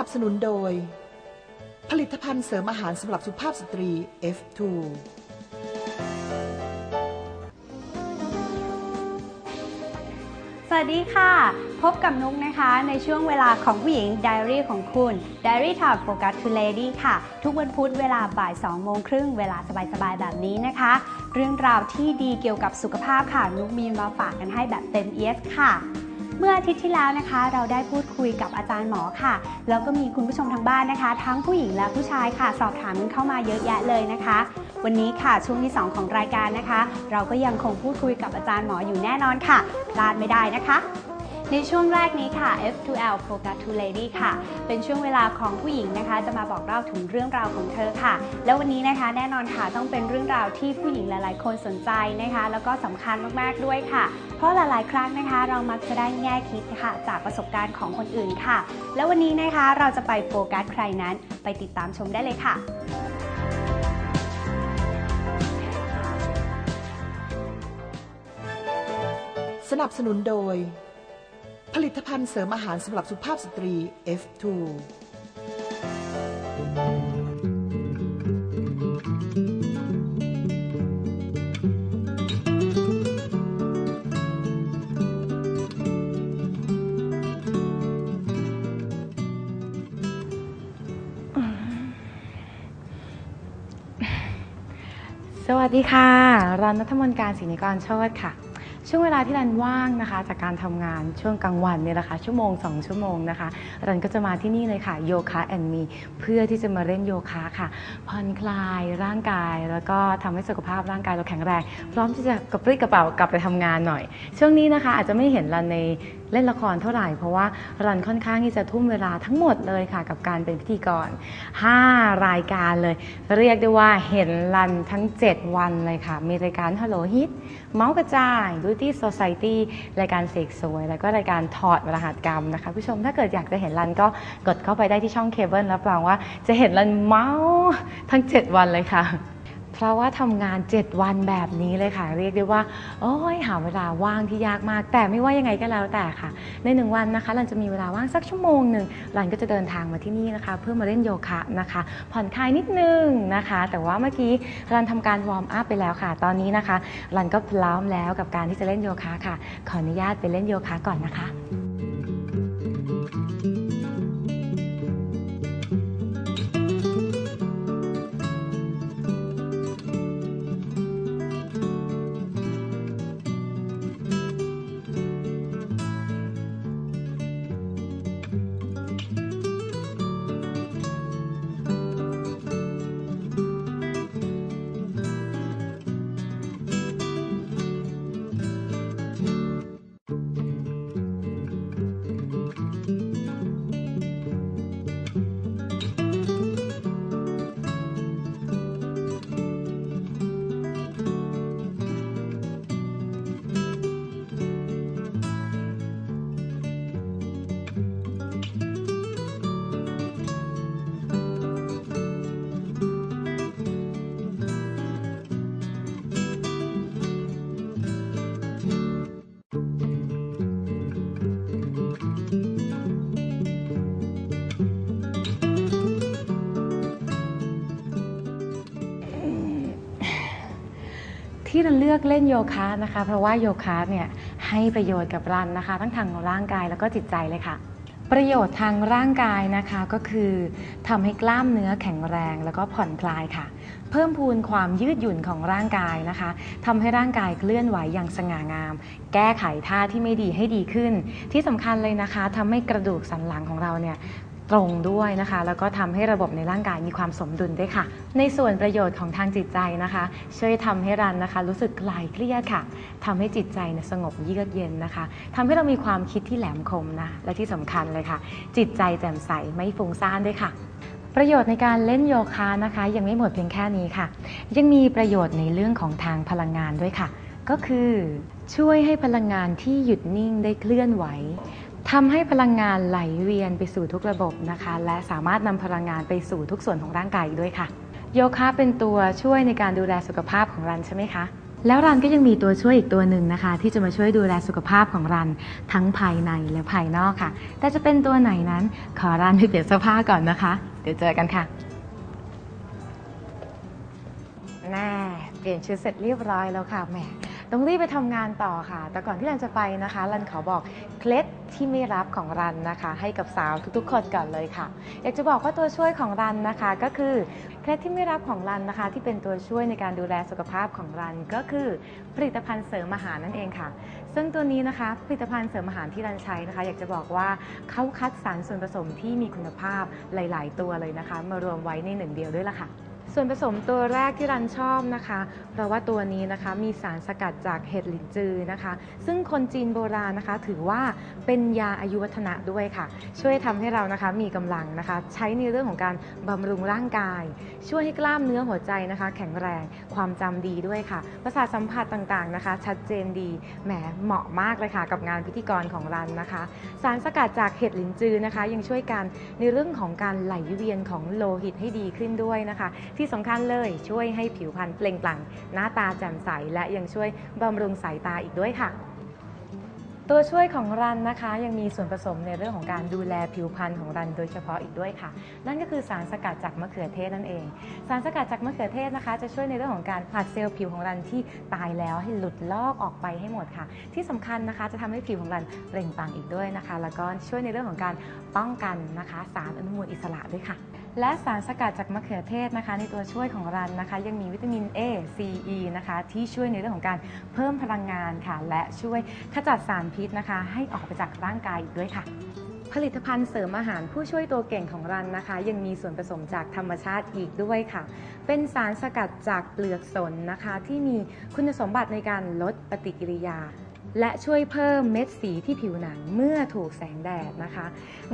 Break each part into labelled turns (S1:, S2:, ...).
S1: นับสนุนโดย ผลิตภัณฑ์เสริมอาหารสำหรับสุภาพสตรี F2
S2: สวัสดีค่ะ พบกับนุ๊กนะคะในช่วงเวลาของผู้หญิง Diary ของคุณ Diary Time Focus to Lady ค่ะ ทุกวันพุธเวลาบ่าย2โมงครึ่งเวลาสบายๆ แบบนี้นะคะ เรื่องราวที่ดีเกี่ยวกับสุขภาพค่ะนุ๊กมีมาฝากกันให้แบบเต็มเอียสค่ะ เมื่ออาทิตย์ที่แล้วนะคะ เราได้พูดคุยกับอาจารย์หมอค่ะ แล้วก็มีคุณผู้ชมทางบ้านนะคะ ทั้งผู้หญิงและผู้ชายค่ะ สอบถามเข้ามาเยอะแยะเลยนะคะ วันนี้ค่ะช่วงที่ 2 ของรายการนะคะ เราก็ยังคงพูดคุยกับอาจารย์หมออยู่แน่นอนค่ะพลาดไม่ได้นะคะ ในช่วงแรกนี้ค่ะ F2L Focus to Lady ค่ะ เป็นช่วงเวลาของผู้หญิงนะคะ จะมาบอกเล่าถึงเรื่องราวของเธอค่ะ แล้ววันนี้นะคะ แน่นอนค่ะต้องเป็นเรื่องราวที่ผู้หญิงหลาย ๆ คนสนใจนะคะ แล้วก็สำคัญมากๆด้วยค่ะ เพราะหลาย ๆ ครั้งนะคะ เรามักจะได้แง่คิดค่ะ จากประสบการณ์ของคนอื่นค่ะ แล้ววันนี้นะคะเราจะไปโฟกัสใครนั้น ไปติดตามชมได้เลยค่ะ
S1: สนับสนุนโดย ผลิตภัณฑ์เสริมอาหารสำหรับสุภาพสตรี F2
S3: สวัสดีค่ะ รันนัทมนต์การศรีนิกรโชตค่ะ ช่วงเวลาที่รันว่างนะคะ จากการทำงานช่วงกลางวันเนี่ยแหละคะ ชั่วโมง 2 ชั่วโมงนะคะรันก็จะมาที่นี่เลยค่ะโยคะแอนมีเพื่อที่จะมาเล่นโยคะค่ะผ่อนคลายร่างกาย แล้วก็ทำให้สุขภาพร่างกายเราแข็งแรง พร้อมที่จะกระปรี้กระเป๋ากลับไปทำงานหน่อย ช่วงนี้นะคะอาจจะไม่เห็นรันใน เล่นละครเท่าไหร่ เพราะว่ารันค่อนข้างที่จะทุ่มเวลาทั้งหมดเลยค่ะ กับการเป็นพิธีกร 5 รายการเลย เรียกได้ว่าเห็นรันทั้ง 7 วันเลยค่ะ มีรายการ Hello Hit เมาส์กระจาย Beauty Society รายการเสกสวย แล้วก็รายการถอดรหัสกรรมนะคะผู้ชมถ้าเกิดอยากจะเห็นรันก็กดเข้าไปได้ที่ช่องเคเบิลรับรองว่าจะเห็นรันเมาส์ทั้ง 7 วันเลยค่ะ เพราะว่าทำงาน 7 วันแบบนี้เลยค่ะ เรียกได้ว่าโอ้ยหาเวลาว่างที่ยากมาก แต่ไม่ว่ายังไงก็แล้วแต่ค่ะ ในหนึ่งวันนะคะรันจะมีเวลาว่างสักชั่วโมงหนึ่งรันก็จะเดินทางมาที่นี่นะคะ เพื่อมาเล่นโยคะนะคะ ผ่อนคลายนิดนึงนะคะ แต่ว่าเมื่อกี้รันทำการวอร์มอัพไปแล้วค่ะ ตอนนี้นะคะรันก็พร้อมแล้วกับการที่จะเล่นโยคะค่ะ ขออนุญาตไปเล่นโยคะก่อนนะคะ ที่เราเลือกเล่นโยคะนะคะ เพราะว่าโยคะเนี่ยให้ประโยชน์กับรันนะคะ ทั้งทางร่างกายแล้วก็จิตใจเลยค่ะ ประโยชน์ทางร่างกายนะคะก็คือทำให้กล้ามเนื้อแข็งแรงแล้วก็ผ่อนคลายค่ะ เพิ่มพูนความยืดหยุ่นของร่างกายนะคะทำให้ร่างกายเคลื่อนไหวอย่างสง่างาม แก้ไขท่าที่ไม่ดีให้ดีขึ้น ที่สำคัญเลยนะคะทำให้กระดูกสันหลังของเราเนี่ย ตรงด้วยนะคะ แล้วก็ทำให้ระบบในร่างกายมีความสมดุลด้วยค่ะ ในส่วนประโยชน์ของทางจิตใจนะคะ ช่วยทำให้รันนะคะ รู้สึกคลายเครียดค่ะทำให้จิตใจเนี่ยสงบเยือกเย็นนะคะทำให้เรามีความคิดที่แหลมคมนะ และที่สำคัญเลยค่ะ จิตใจแจ่มใสไม่ฟุ้งซ่านด้วยค่ะประโยชน์ในการเล่นโยคะนะคะ ยังไม่หมดเพียงแค่นี้ค่ะ ยังมีประโยชน์ในเรื่องของทางพลังงานด้วยค่ะ ก็คือช่วยให้พลังงานที่หยุดนิ่งได้เคลื่อนไหว ทำให้พลังงานไหลเวียนไปสู่ทุกระบบนะคะ และสามารถนำพลังงานไปสู่ทุกส่วนของร่างกายอีกด้วยค่ะ โยคะเป็นตัวช่วยในการดูแลสุขภาพของรันใช่ไหมคะแล้วรันก็ยังมีตัวช่วยอีกตัวหนึ่งนะคะ ที่จะมาช่วยดูแลสุขภาพของรันทั้งภายในและภายนอกค่ะ แต่จะเป็นตัวไหนนั้น ขอรันไปเปลี่ยนเสื้อผ้าก่อนนะคะ เดี๋ยวเจอกันค่ะแน่เปลี่ยนชุดเสร็จเรียบร้อยแล้วค่ะแหม ต้องรีบไปทำงานต่อค่ะ แต่ก่อนที่รันจะไปนะคะ รันขอบอกเคล็ดที่ไม่รับของรันนะคะ ให้กับสาวทุกๆคนก่อนเลยค่ะ อยากจะบอกว่าตัวช่วยของรันนะคะก็คือเคล็ดที่ไม่รับของรันนะคะ ที่เป็นตัวช่วยในการดูแลสุขภาพของรันก็คือผลิตภัณฑ์เสริมอาหารนั่นเองค่ะ ซึ่งตัวนี้นะคะผลิตภัณฑ์เสริมอาหารที่รันใช้นะคะ อยากจะบอกว่าเขาคัดสรรส่วนผสมที่มีคุณภาพหลาย ๆ ตัวเลยนะคะ มารวมไว้ในหนึ่งเดียวด้วยล่ะค่ะ ส่วนผสมตัวแรกที่รันชอบนะคะ เพราะว่าตัวนี้นะคะมีสารสกัดจากเห็ดหลินจือนะคะ ซึ่งคนจีนโบราณนะคะ ถือว่าเป็นยาอายุวัฒนะด้วยค่ะ ช่วยทำให้เรานะคะมีกำลังนะคะ ใช้ในเรื่องของการบำรุงร่างกาย ช่วยให้กล้ามเนื้อหัวใจนะคะ แข็งแรงความจำดีด้วยค่ะ ประสาทสัมผัสต่างๆนะคะ ชัดเจนดีแหมเหมาะมากเลยค่ะ กับงานพิธีกรของรันนะคะ สารสกัดจากเห็ดหลินจือนะคะ ยังช่วยกันในเรื่องของการไหลเวียนของโลหิตให้ดีขึ้นด้วยนะคะที่สำคัญเลยช่วยให้ผิวพรรณเปล่งปลั่ง หน้าตาแจ่มใสและยังช่วยบำรุงสายตาอีกด้วยค่ะ ตัวช่วยของรันนะคะ ยังมีส่วนผสมในเรื่องของการดูแลผิวพรรณของรันโดยเฉพาะอีกด้วยค่ะ นั่นก็คือสารสกัดจากมะเขือเทศนั่นเอง สารสกัดจากมะเขือเทศนะคะ จะช่วยในเรื่องของการผลัดเซลล์ผิวของรันที่ตายแล้วให้หลุดลอกออกไปให้หมดค่ะ ที่สำคัญนะคะ จะทำให้ผิวของรันเปล่งปลั่งอีกด้วยนะคะ แล้วก็ช่วยในเรื่องของการป้องกันนะคะ สารอนุมูลอิสระด้วยค่ะ และสารสกัดจากมะเขือเทศนะคะ ในตัวช่วยของรันนะคะ ยังมีวิตามิน A C E นะคะ ที่ช่วยในเรื่องของการเพิ่มพลังงานค่ะ และช่วยขจัดสารพิษนะคะ ให้ออกไปจากร่างกายอีกด้วยค่ะผลิตภัณฑ์เสริมอาหารผู้ช่วยตัวเก่งของรันนะคะ ยังมีส่วนผสมจากธรรมชาติอีกด้วยค่ะ เป็นสารสกัดจากเปลือกสนนะคะ ที่มีคุณสมบัติในการลดปฏิกิริยา และช่วยเพิ่มเม็ดสีที่ผิวหนังเมื่อถูกแสงแดดนะคะ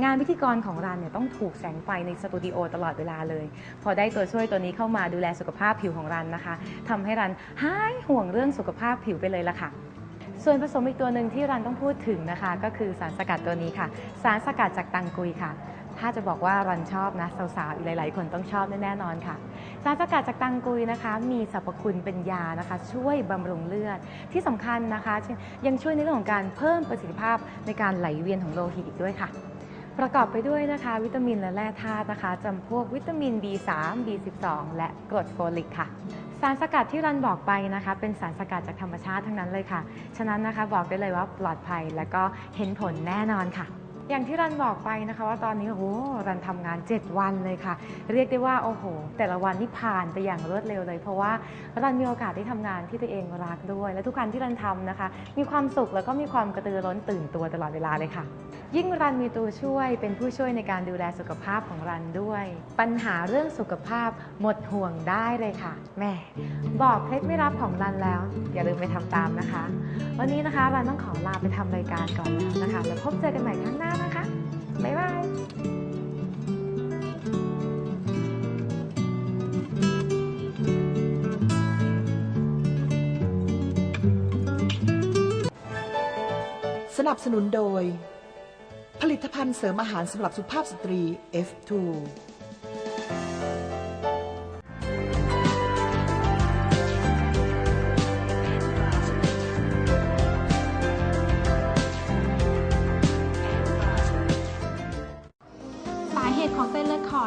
S3: งานพิธีกรของรันเนี่ยต้องถูกแสงไฟในสตูดิโอตลอดเวลาเลย พอได้ตัวช่วยตัวนี้เข้ามาดูแลสุขภาพผิวของรันนะคะทำให้รันหายห่วงเรื่องสุขภาพผิวไปเลยละค่ะส่วนผสมอีกตัวหนึ่งที่รันต้องพูดถึงนะคะ ก็คือสารสกัดตัวนี้ค่ะ สารสกัดจากตังกุยค่ะ ถ้าจะบอกว่ารันชอบนะสาวๆอีกหลาย ๆ คนต้องชอบแน่นอนค่ะ สารสกัดจากตังกุยนะคะ มีสรรพคุณเป็นยานะคะ ช่วยบำรุงเลือดที่สำคัญนะคะ ยังช่วยในเรื่องของการเพิ่มประสิทธิภาพในการไหลเวียนของโลหิตอีกด้วยค่ะประกอบไปด้วยนะคะ วิตามินและแร่ธาตุนะคะจำพวกวิตามิน B3 B12 และกรดโฟลิกค่ะ สารสกัดที่รันบอกไปนะคะ เป็นสารสกัดจากธรรมชาติทั้งนั้นเลยค่ะ ฉะนั้นนะคะบอกได้เลยว่าปลอดภัยและก็เห็นผลแน่นอนค่ะ อย่างที่รันบอกไปนะคะ ว่าตอนนี้โอ้โหรันทำงาน 7 วันเลยค่ะ เรียกได้ว่าโอ้โห แต่ละวันนี่ผ่านไปอย่างรวดเร็วเลย เพราะว่ารันมีโอกาสได้ทำงานที่ตัวเองรักด้วย และทุกการที่รันทำนะคะ มีความสุขแล้วก็มีความกระตือร้นตื่นตัวตลอดเวลาเลยค่ะ ยิ่งรันมีตัวช่วยเป็นผู้ช่วยในการดูแลสุขภาพของรันด้วย ปัญหาเรื่องสุขภาพหมดห่วงได้เลยค่ะแม่บอกเคล็ดไม่รับของรันแล้ว อย่าลืมไปทำตามนะคะ วันนี้นะคะรันต้องขอลาไปทำรายการก่อนแล้วนะคะแล้วพบเจอกันใหม่ครั้งหน้านะคะ บ๊ายบาย
S1: สนับสนุนโดย ผลิตภัณฑ์เสริมอาหารสำหรับสุภาพสตรี F2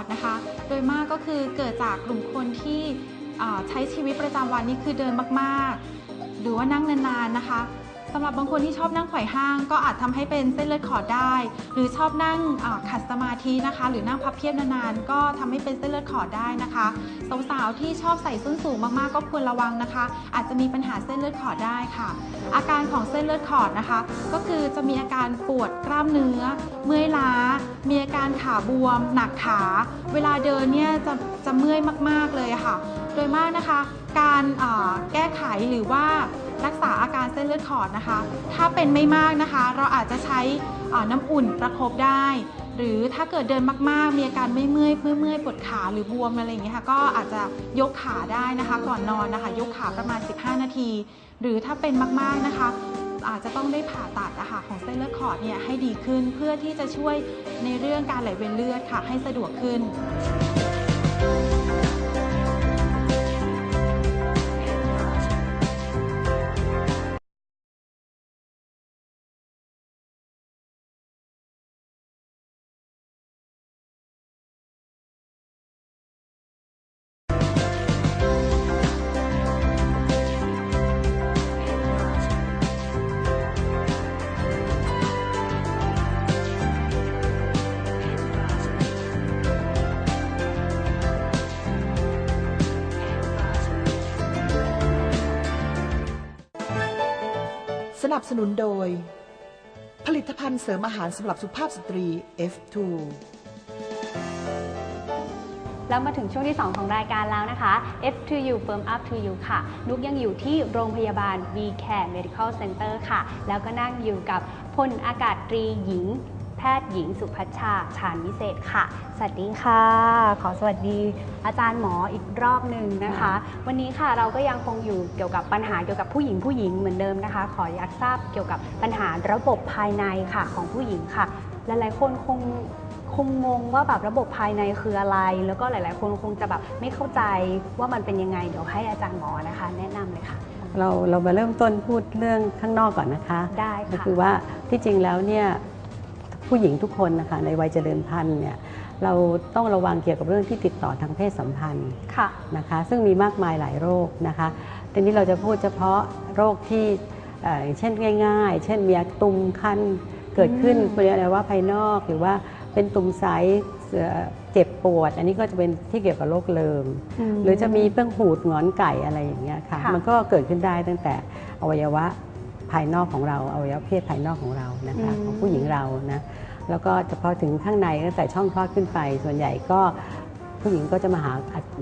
S4: ดขอดนะคะ โดยมากก็คือเกิดจากกลุ่มคนที่ใช้ชีวิตประจำวันนี่คือเดินมากๆ หรือว่านั่งนานๆนะคะ สำหรับบางคนที่ชอบนั่งไขว่ห้าง ก็อาจทำให้เป็นเส้นเลือดขอดได้ หรือชอบนั่งขัดสมาธินะคะ หรือนั่งพับเพียบนานๆ ก็ทำให้เป็นเส้นเลือดขอดได้นะคะสาวๆที่ชอบใส่ส้นสูงมากๆ ก็ควรระวังนะคะ อาจจะมีปัญหาเส้นเลือดขอดได้ค่ะ อาการของเส้นเลือดขอดนะคะ ก็คือจะมีอาการปวดกล้ามเนื้อ เมื่อยล้า มีอาการขาบวม หนักขา เวลาเดินเนี่ยจะจะเมื่อยมากๆเลยค่ะ โดยมากนะคะ การแก้ไขหรือว่า รักษาอาการเส้นเลือดขอดนะคะ ถ้าเป็นไม่มากนะคะ เราอาจจะใช้น้ำอุ่นประคบได้ หรือถ้าเกิดเดินมากๆ มีอาการไม่เมื่อยเมื่อยเมื่อยปวดขาหรือบวมอะไรอย่างเงี้ยค่ะก็อาจจะยกขาได้นะคะ ก่อนนอนนะคะ ยกขาประมาณ 15 นาที หรือถ้าเป็นมากๆนะคะ อาจจะต้องได้ผ่าตัดอะคะของเส้นเลือดขอดเนี่ยให้ดีขึ้นเพื่อที่จะช่วยในเรื่องการไหลเวียนเลือดค่ะให้สะดวกขึ้น
S1: นับสนุนโดย ผลิตภัณฑ์เสริมอาหารสำหรับสุภาพสตรี F2
S2: แล้วมาถึงช่วงที่ 2 ของรายการแล้วนะคะ F2U Firm Up to You ค่ะ นุกยังอยู่ที่โรงพยาบาล V Care Medical Center ค่ะ แล้วก็นั่งอยู่กับพลอากาศตรีหญิง แพทย์หญิงสุพัชชา ชาญวิเศษค่ะ สวัสดีค่ะ ขอสวัสดี อาจารย์หมออีกรอบหนึ่งนะคะ วันนี้ค่ะเราก็ยังคงอยู่เกี่ยวกับปัญหาเกี่ยวกับผู้หญิงผู้หญิงเหมือนเดิมนะคะ ขออยากทราบเกี่ยวกับปัญหาระบบภายในค่ะของผู้หญิงค่ะ หลาย ๆ คนคงคงงงว่าแบบระบบภายในคืออะไร แล้วก็หลาย ๆ คนคงจะแบบไม่เข้าใจว่ามันเป็นยังไง เดี๋ยวให้อาจารย์หมอนะคะ แนะนำเลยค่ะ
S5: เราเรามาเริ่มต้นพูดเรื่องข้างนอกก่อนนะคะ
S2: ได้
S5: ก็
S2: ค่ะ
S5: คือว่าที่จริงแล้วเนี่ย ผู้หญิงทุกคนนะคะในวัยเจริญพันธุ์เนี่ยเราต้องระวังเกี่ยวกับเรื่องที่ติดต่อทางเพศสัมพันธ์
S2: ค่ะ
S5: นะคะ ซึ่งมีมากมายหลายโรคนะคะทีนี้เราจะพูดเฉพาะโรคที่เอ่ออย่างเช่นง่าย ๆ เช่นมีอาตุ่มคันเกิดขึ้น
S2: อืม
S5: เป็นอะไรว่าภายนอกหรือว่าเป็นตุ่มใสเอ่อเจ็บปวด อันนี้ก็จะเป็นที่เกี่ยวกับโรคเลิม
S2: ม
S5: หรือจะมีเพิ่งหูดหงอนไก่อะไรอย่างเงี้ยค่ะ
S2: ค่ะ
S5: มันก็เกิดขึ้นได้ตั้งแต่อวัยวะภายนอกของเราอวัยวะเพศภายนอกของเรานะคะของผู้หญิงเรานะ แล้วก็เฉพาะถึงข้างในตั้งแต่ช่องคลอดขึ้นไป ส่วนใหญ่ก็ผู้หญิงก็จะมาหา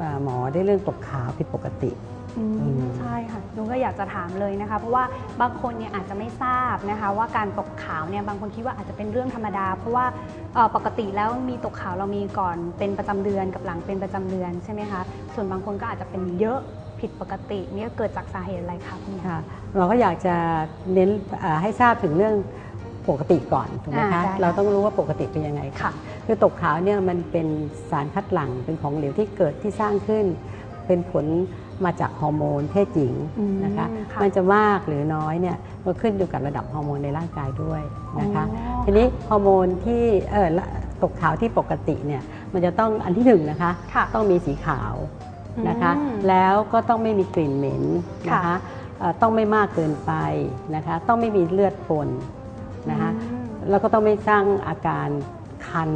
S5: อ่าหมอได้เรื่องตกขาวผิดปกติ
S2: อืม
S5: อืม
S2: ใช่ค่ะนุ้ก็อยากจะถามเลยนะคะ เพราะว่าบางคนเนี่ยอาจจะไม่ทราบนะคะ ว่าการตกขาวเนี่ยบางคนคิดว่าอาจจะเป็นเรื่องธรรมดา เพราะว่าเอ่อปกติแล้วมีตกขาวเรามีก่อนเป็นประจำเดือนกับหลังเป็นประจำเดือนใช่ไหมคะส่วนบางคนก็อาจจะเป็นเยอะผิดปกติเนี่ยเกิดจากสาเหตุอะไรคะคุณหมอ
S5: ค่ะเราก็อยากจะเน้นอ่าให้ทราบถึงเรื่อง ปกติก่อนถูกไหม
S2: อ่า
S5: คะ
S2: ได้ค่ะ
S5: เราต้องรู้ว่าปกติเป็นยังไง
S2: ค่ะ
S5: คือตกขาวเนี่ยมันเป็นสารคัดหลั่งเป็นของเหลวที่เกิดที่สร้างขึ้น เป็นผลมาจากฮอร์โมนเพศหญิง
S2: อืม
S5: นะคะ
S2: ค่ะ
S5: มันจะมากหรือน้อยเนี่ยก็ขึ้นอยู่กับระดับฮอร์โมนในร่างกายด้วยนะคะ
S2: อ๋อ
S5: ทีนี้ฮอร์โมนที่เออละตกขาวที่ปกติเนี่ยมันจะต้องอันที่หนึ่งนะคะ
S2: ค่ะ
S5: ต้องมีสีขาวนะคะ
S2: อืม
S5: แล้วก็ต้องไม่มีกลิ่นเหม็นนะ
S2: ค่ะ
S5: คะเอ่อต้องไม่มากเกินไปนะคะต้องไม่มีเลือดปน นะคะ
S2: อืม
S5: แล้วก็ต้องไม่สร้างอาการคัน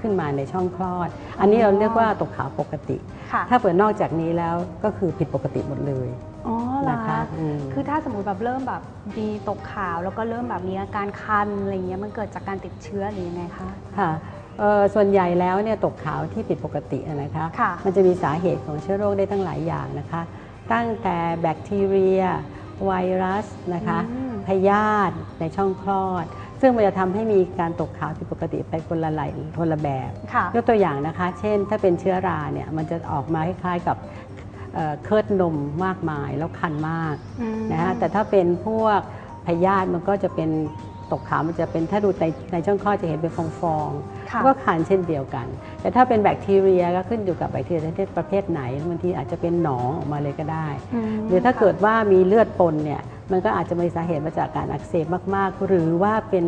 S5: ขึ้นมาในช่องคลอด อันนี้เราเรียกว่าตกขาวปกติ
S2: ค่ะ
S5: ถ้าเปิดนอกจากนี้แล้วก็คือผิดปกติหมดเลย
S2: อ๋อเหรอ
S5: นะคะ
S2: คะ
S5: อืม
S2: คือถ้าสมมติแบบเริ่มแบบมีตกขาวแล้วก็เริ่มแบบมีอาการคันอะไรเงี้ยมันเกิดจากการติดเชื้อหรือยังไงคะ
S5: ค่ะเอ่อส่วนใหญ่แล้วเนี่ยตกขาวที่ผิดปกติอะนะคะ
S2: ค่ะ
S5: มันจะมีสาเหตุของเชื้อโรคได้ตั้งหลายอย่างนะคะ ตั้งแต่แบคทีเรีย ไวรัสนะคะ
S2: อืม
S5: พยาธิในช่องคลอด ซึ่งมันจะทำให้มีการตกขาวผิดปกติไปคนละหลายคนละแบบ
S2: ค่ะ
S5: ยกตัวอย่างนะคะ เช่น ถ้าเป็นเชื้อราเนี่ยมันจะออกมาคล้ายๆกับเอ่อเคิร์ดนมมากมายแล้วคันมาก
S2: อืม
S5: นะฮะแต่ถ้าเป็นพวกพยาธิมันก็จะเป็น ตกขาวมันจะเป็นถ้าดูในในช่องคลอดจะเห็นเป็นฟองๆ
S2: ค่ะ
S5: ก็คันเช่นเดียวกัน แต่ถ้าเป็นแบคทีเรียก็ขึ้นอยู่กับแบคทีเรียประเภทไหนบางทีอาจจะเป็นหนองออกมาเลยก็ได้
S2: ม
S5: หรือถ้าเกิดว่ามีเลือดปนเนี่ยมันก็อาจจะมีสาเหตุมาจากการอักเสบมาก ๆ หรือว่าเป็น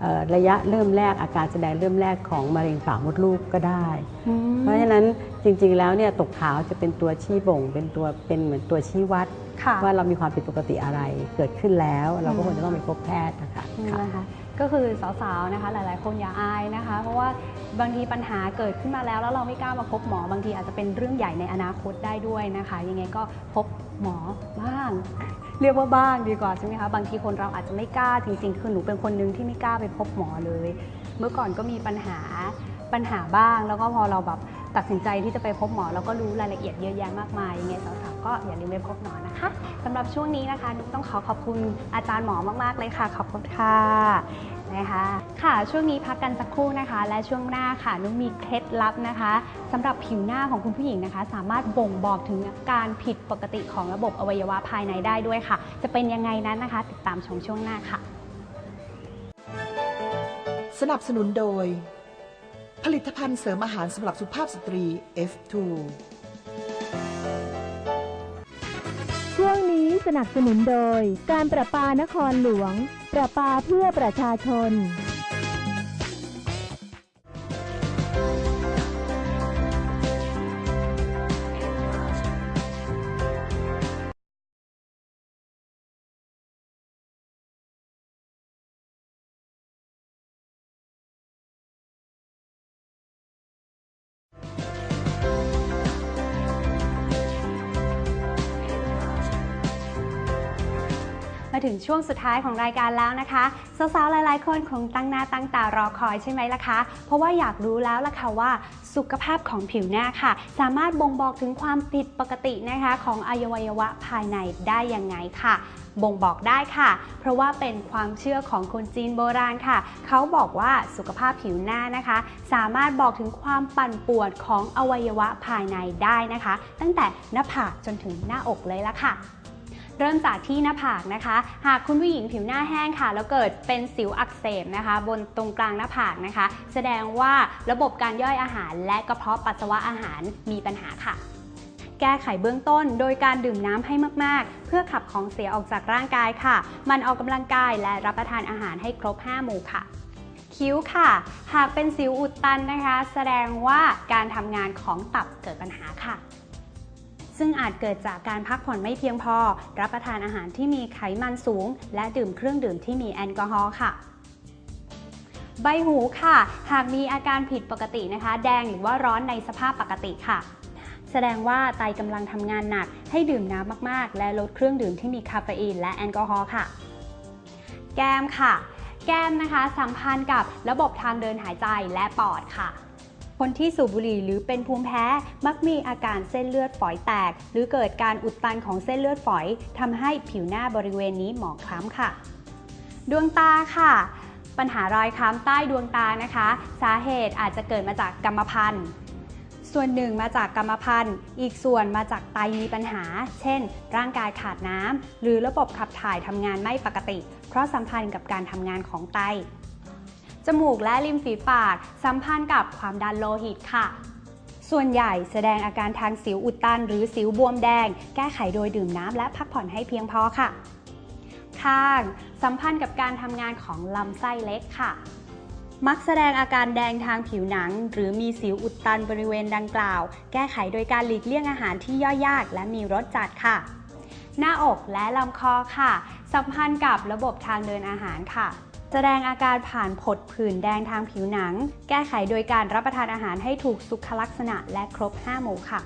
S5: เอ่อระยะเริ่มแรกอาการแสดงเริ่มแรกของมะเร็งปากมดลูกก็ได้
S2: อืม
S5: เพราะฉะนั้น จริงๆแล้วเนี่ยตกขาวจะเป็นตัวชี้บ่ง เป็นตัวเป็นเหมือนตัวชี้วัด
S2: ค่ะ
S5: ว่าเรามีความผิดปกติอะไรเกิดขึ้นแล้ว เราก็
S2: อืม
S5: ควรจะต้องไปพบแพทย์นะคะ
S2: นี่
S5: ค่ะ
S2: นะคะก็คือสาวๆนะคะหลายๆ คนอย่าอายนะคะ เพราะว่าบางทีปัญหาเกิดขึ้นมาแล้ว แล้วเราไม่กล้ามาพบหมอบางทีอาจจะเป็นเรื่องใหญ่ในอนาคตได้ด้วยนะคะ ยังไงก็พบหมอบ้าง เรียกว่าบ้างดีกว่าใช่ไหมคะบางทีคนเราอาจจะไม่กล้าจริงๆคือหนูเป็นคนหนึงที่ไม่กล้าไปพบหมอเลย เมื่อก่อนก็มีปัญหาปัญหาบ้าง แล้วก็พอเราแบบ ตัดสินใจที่จะไปพบหมอเราก็รู้รายละเอียดเยอะแยะมากมายยังไงสาวๆก็อย่าลืมไปพบหมอนะคะสำหรับช่วงนี้นะคะนุกต้องขอขอบคุณอาจารย์หมอมากๆเลยค่ะ ขอบคุณค่ะนะคะค่ะช่วงนี้พักกันสักครู่นะคะ และช่วงหน้าค่ะนุกมีเคล็ดลับนะคะสำหรับผิวหน้าของคุณผู้หญิงนะคะ สามารถบ่งบอกถึงการผิดปกติของระบบอวัยวะภายในได้ด้วยค่ะ จะเป็นยังไงนั้นนะคะ ติดตามชมช่วงหน้าค่ะ
S1: สนับสนุนโดย ผลิตภัณฑ์เสริมอาหารสำหรับสุภาพสตรี F2
S6: ช่วงนี้สนับสนุนโดย การประปานครหลวง ประปาเพื่อประชาชน
S2: มาถึงช่วงสุดท้ายของรายการแล้วนะคะ สาวๆ หลายๆ คนคงตั้งหน้าตั้งตารอคอยใช่ไหมล่ะคะ เพราะว่าอยากรู้แล้วล่ะค่ะว่าสุขภาพของผิวหน้าค่ะ สามารถบ่งบอกถึงความผิดปกตินะคะของอวัยวะภายในได้ยังไงค่ะ บ่งบอกได้ค่ะ เพราะว่าเป็นความเชื่อของคนจีนโบราณค่ะ เขาบอกว่าสุขภาพผิวหน้านะคะ สามารถบอกถึงความปั่นป่วนของอวัยวะภายในได้นะคะ ตั้งแต่หน้าผากจนถึงหน้าอกเลยละค่ะ เริ่มจากที่หน้าผากนะคะ หากคุณผู้หญิงผิวหน้าแห้งค่ะ แล้วเกิดเป็นสิวอักเสบนะคะ บนตรงกลางหน้าผากนะคะ แสดงว่าระบบการย่อยอาหาร และกระเพาะปัสสาวะอาหารมีปัญหาค่ะแก้ไขเบื้องต้นโดยการดื่มน้ำให้มาก ๆ เพื่อขับของเสียออกจากร่างกายค่ะ มันออกกำลังกายและรับประทานอาหารให้ครบ 5 หมู่ค่ะ คิ้วค่ะ หากเป็นสิวอุดตันนะคะ แสดงว่าการทำงานของตับเกิดปัญหาค่ะ ซึ่งอาจเกิดจากการพักผ่อนไม่เพียงพอ รับประทานอาหารที่มีไขมันสูง และดื่มเครื่องดื่มที่มีแอลกอฮอล์ค่ะใบหูค่ะ หากมีอาการผิดปกตินะคะ แดงหรือว่าร้อนในสภาพปกติค่ะ แสดงว่าไตกำลังทำงานหนัก ให้ดื่มน้ำมากๆ และลดเครื่องดื่มที่มีคาเฟอีนและแอลกอฮอล์ค่ะ แก้มค่ะ แก้มนะคะ สัมพันธ์กับระบบทางเดินหายใจและปอดค่ะ คนที่สูบบุหรี่หรือเป็นภูมิแพ้มักมีอาการเส้นเลือดฝอยแตก หรือเกิดการอุดตันของเส้นเลือดฝอยทำให้ผิวหน้าบริเวณนี้หมองคล้ำค่ะ ดวงตาค่ะ ปัญหารอยคล้ำใต้ดวงตานะคะ สาเหตุอาจจะเกิดมาจากกรรมพันธุ์ส่วนหนึ่งมาจากกรรมพันธุ์ อีกส่วนมาจากไตมีปัญหา เช่น ร่างกายขาดน้ำ หรือระบบขับถ่ายทำงานไม่ปกติ เพราะสัมพันธ์กับการทำงานของไต จมูกและริมฝีปาก สัมพันธ์กับความดันโลหิตค่ะ ส่วนใหญ่แสดงอาการทางสิวอุดตัน หรือสิวบวมแดง แก้ไขโดยดื่มน้ำและพักผ่อนให้เพียงพอค่ะ ข้าง สัมพันธ์กับการทำงานของลำไส้เล็กค่ะมักแสดงอาการแดงทางผิวหนัง หรือมีสิวอุดตันบริเวณดังกล่าว แก้ไขโดยการหลีกเลี่ยงอาหารที่ย่อยยาก และมีรสจัดค่ะ หน้าอกและลำคอค่ะ สัมพันธ์กับระบบทางเดินอาหารค่ะ แสดงอาการผ่านผดผื่นแดงทางผิวหนัง แก้ไขโดยการรับประทานอาหารให้ถูกสุขลักษณะและครบ 5 หมู่ค่ะ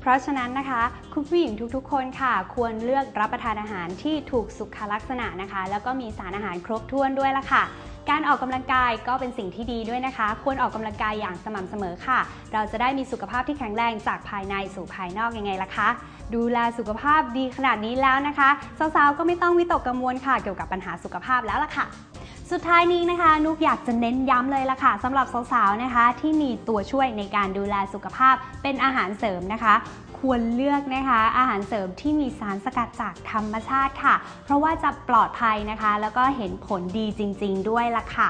S2: เพราะฉะนั้นนะคะ คุณผู้หญิงทุกๆ คนค่ะ ควรเลือกรับประทานอาหารที่ถูกสุขลักษณะนะคะ แล้วก็มีสารอาหารครบถ้วนด้วยละค่ะ การออกกำลังกายก็เป็นสิ่งที่ดีด้วยนะคะ ควรออกกำลังกายอย่างสม่ำเสมอค่ะ เราจะได้มีสุขภาพที่แข็งแรงจากภายในสู่ภายนอกยังไงล่ะคะ ดูแลสุขภาพดีขนาดนี้แล้วนะคะสาวๆก็ไม่ต้องวิตกกังวลค่ะ เกี่ยวกับปัญหาสุขภาพแล้วล่ะค่ะสุดท้ายนี้นะคะนุกอยากจะเน้นย้ำเลยล่ะค่ะสำหรับสาวๆนะคะ ที่มีตัวช่วยในการดูแลสุขภาพเป็นอาหารเสริมนะคะ ควรเลือกนะคะ อาหารเสริมที่มีสารสกัดจากธรรมชาติค่ะ เพราะว่าจะปลอดภัยนะคะ แล้วก็เห็นผลดีจริง ๆ ด้วยล่ะค่ะ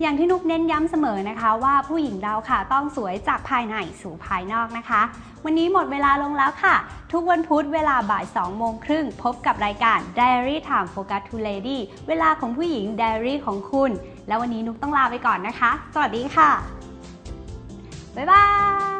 S2: อย่างที่นุกเน้นย้ำเสมอนะคะ ว่าผู้หญิงเราค่ะ ต้องสวยจากภายในสู่ภายนอกนะคะ วันนี้หมดเวลาลงแล้วค่ะ ทุกวันพุธเวลาบ่าย2โมงครึ่งพบกับรายการ Diary Time Focus to Lady เวลาของผู้หญิง Diary ของคุณ แล้ววันนี้นุกต้องลาไปก่อนนะคะ สวัสดีค่ะ บ๊ายบาย